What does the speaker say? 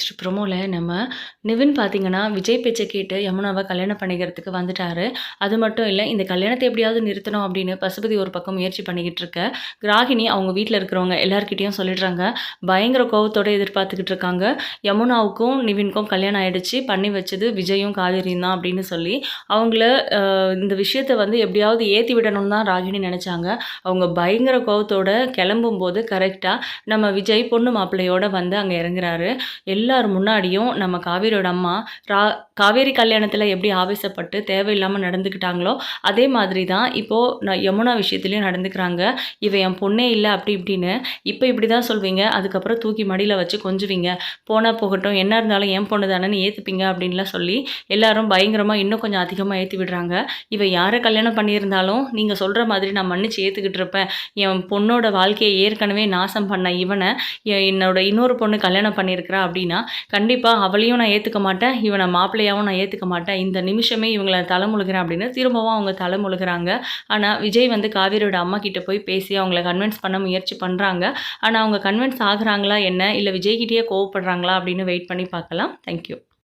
Next ப்ரொமோவில் நம்ம நிவின் பார்த்தீங்கன்னா விஜய் பேச்சை கேட்டு யமுனாவை கல்யாணம் பண்ணிக்கிறதுக்கு வந்துட்டாரு. அது மட்டும் இல்லை இந்த கல்யாணத்தை எப்படியாவது நிறுத்தணும் அப்படின்னு பசுபதி ஒரு பக்கம் முயற்சி பண்ணிக்கிட்டு இருக்க. கிராகினி அவங்க வீட்டில் இருக்கிறவங்க எல்லாருக்கிட்டையும் சொல்லிடுறாங்க. பயங்கர கோபத்தோடு எதிர்பார்த்துக்கிட்டு இருக்காங்க. யமுனாவுக்கும் நிவின்க்கும் கல்யாணம் ஆகிடுச்சு பண்ணி வச்சது விஜயும் காவேரியும் தான் அப்படின்னு சொல்லி அவங்கள இந்த விஷயத்தை வந்து எப்படியாவது ஏற்றி விடணும்னு தான் ராகினி நினச்சாங்க. அவங்க பயங்கர கோபத்தோடு கிளம்பும்போது கரெக்டாக நம்ம விஜய் பொண்ணு மாப்பிள்ளையோட வந்து அங்கே இறங்குறாரு. எல்லார் முன்னாடியும் நம்ம காவேரியோட அம்மா ரா காவேரி கல்யாணத்தில் எப்படி ஆவேசப்பட்டு தேவையில்லாமல் நடந்துக்கிட்டாங்களோ அதே மாதிரி தான் இப்போது நான் யமுனா விஷயத்துலையும் நடந்துக்கிறாங்க. இவன் என் பொண்ணே இல்லை அப்படி இப்படின்னு இப்போ இப்படி தான் சொல்வீங்க. அதுக்கப்புறம் தூக்கி மடியில் வச்சு கொஞ்சுவீங்க. போனால் போகட்டும் என்ன இருந்தாலும் என் பொண்ணு தானேன்னு ஏற்றுப்பீங்க அப்படின்லாம் சொல்லி எல்லாரும் பயங்கரமாக இன்னும் கொஞ்சம் அதிகமாக ஏற்றி விடுறாங்க. இவன் யாரை கல்யாணம் பண்ணியிருந்தாலும் நீங்கள் சொல்கிற மாதிரி நான் மன்னிச்சு ஏற்றுக்கிட்டு இருப்பேன். என் பொண்ணோட வாழ்க்கையை ஏற்கனவே நாசம் பண்ண இவனை என்னோட இன்னொரு பொண்ணு கல்யாணம் பண்ணியிருக்கிறா அப்படின்னா கண்டிப்பாக அவளையும் நான் ஏற்றுக்க மாட்டேன் இவனை மாப்பிள்ளையாகவும் நான் ஏற்றுக்க மாட்டேன். இந்த நிமிஷமே இவங்களை தலைமுழுகிறேன் அப்படின்னு திரும்பவும் அவங்க தலைமுழுகிறாங்க. ஆனால் விஜய் வந்து காவேரியோட அம்மா கிட்டே போய் பேசி அவங்கள கன்வின்ஸ் பண்ண முயற்சி பண்ணுறாங்க ஆனால் அவங்க கன்வின்ஸ் ஆகுறாங்களா என்ன? இல்லை விஜய்கிட்டேயே கோவப்படுறாங்களா அப்படின்னு வெயிட் பண்ணி பார்க்கலாம். தேங்க்யூ